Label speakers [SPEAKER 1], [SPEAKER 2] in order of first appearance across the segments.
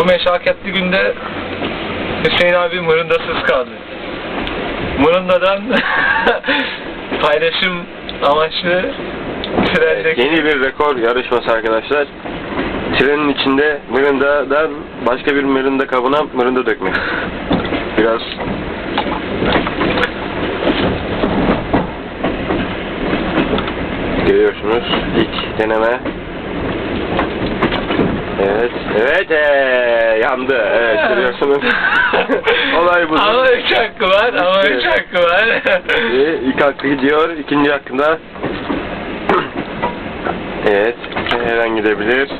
[SPEAKER 1] Bu meşakkatli günde Hüseyin abi mırındasız kaldı. Mırındadan paylaşım amaçlı trendeki
[SPEAKER 2] Yeni bir rekor yarışması arkadaşlar. Trenin içinde mırındadan başka bir mırında kabına mırında dökmek. Biraz görüyorsunuz ilk deneme. Evet, evet, ee, yandı. Evet, görüyorsunuz. Olay bu.
[SPEAKER 1] Ama üç hakkı var, ama üç hakkı var.
[SPEAKER 2] Ve ilk hakkı gidiyor, ikinci hakkında Evet, her an gidebilir.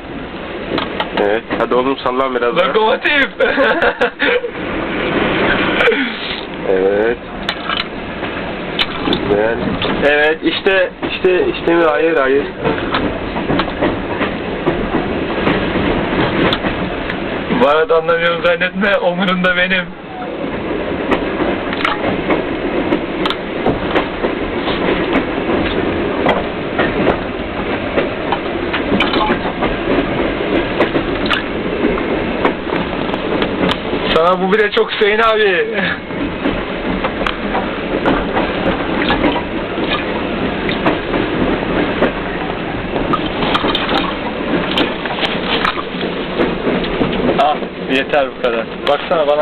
[SPEAKER 2] Evet, hadi oğlum sallan biraz daha.
[SPEAKER 1] Lokomotif.
[SPEAKER 2] Evet. Güzel. Evet, işte, işte, işte mi? Hayır, hayır.
[SPEAKER 1] Arada anlamıyorum zannetme, omurunda benim. Sana bu bile çok Hüseyin abi. Yeter bu kadar. Baksana bana